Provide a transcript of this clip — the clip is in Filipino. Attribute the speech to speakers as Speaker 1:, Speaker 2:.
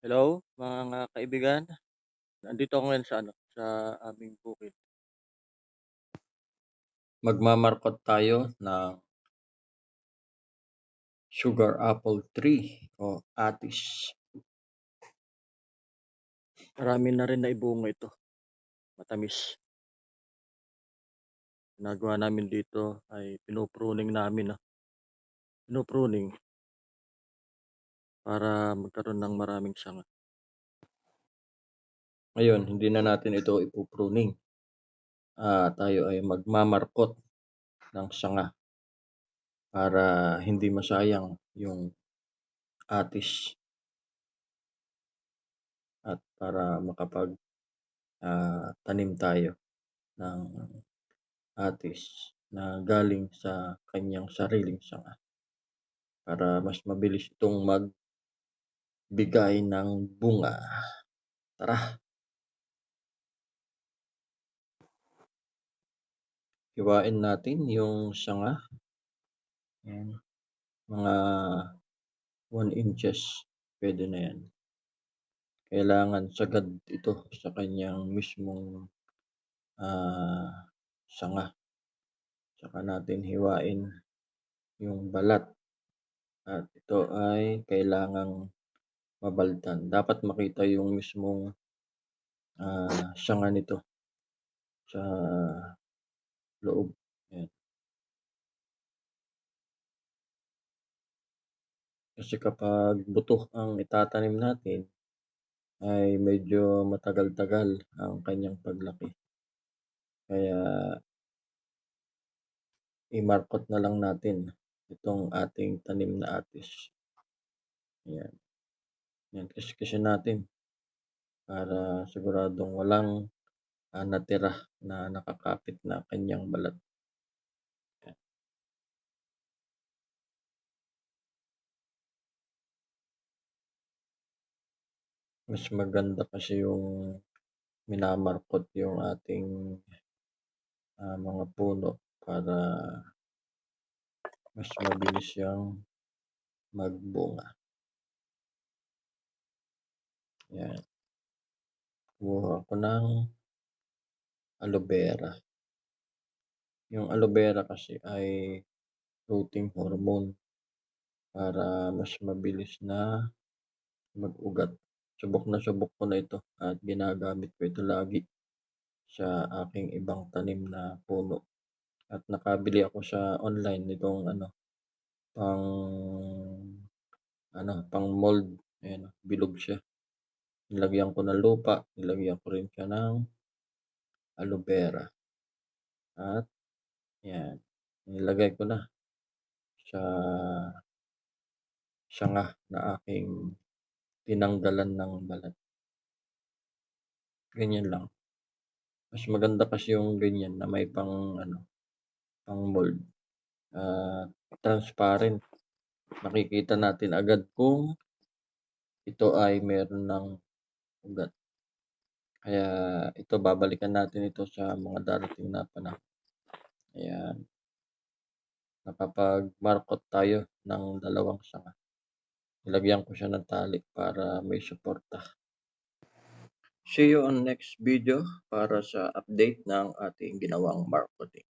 Speaker 1: Hello, mga kaibigan. Nandito ako ngayon sa ano, sa aming bukid. Magmamarkot tayo ng sugar apple tree o atis. Marami na rin naibunga ito. Matamis. Ginagawa namin dito ay pinupruning namin. Ah. Pinupruning para magkaroon ng maraming sanga. Ngayon, hindi na natin ito ipupruning. Ah, tayo ay magmamarkot ng sanga para hindi masayang yung atis at para makapag ah, tanim tayo ng atis na galing sa kanyang sariling sanga para mas mabilis itong magbigay ng bunga. Tara! Hiwain natin yung sanga. Ayan. Mga 1 inches. Pwede na yan. Kailangan sagad ito sa kanyang mismong uh, sanga. Saka natin hiwain yung balat. At ito ay kailangang mabaltan. Dapat makita yung mismong uh, sanga nito sa loob. Ayan. Kasi kapag buto ang itatanim natin, ay medyo matagal-tagal ang kanyang paglaki. Kaya i-markot na lang natin itong ating tanim na atis. Ayan. Ayan, kasi-kasi natin para siguradong walang uh, natira na nakakapit na kanyang balat. Mas maganda kasi yung minamarkot yung ating uh, mga puno para mas mabilis siyang magbunga. Yan. Kumuha ako ng aloe vera. Yung aloe vera kasi ay rooting hormone para mas mabilis na mag-ugat. Subok na subok ko na ito at ginagamit ko ito lagi sa aking ibang tanim na puno. At nakabili ako sa online nitong ano, pang ano, pang mold. Ayan, bilog siya. Nilagyan ko ng lupa, nilagyan ko rin siya ng aloe vera. At yan, nilagay ko na sa sanga na aking tinanggalan ng balat. Ganyan lang. Mas maganda kasi yung ganyan na may pang ano, pang mold. Uh, transparent. Makikita natin agad kung ito ay meron ng ugat. Kaya ito babalikan natin ito sa mga darating na panahon. Ayan. Nakapag-markot tayo ng dalawang sanga. Nilagyan ko siya ng tali para may suporta. See you on next video para sa update ng ating ginawang marketing.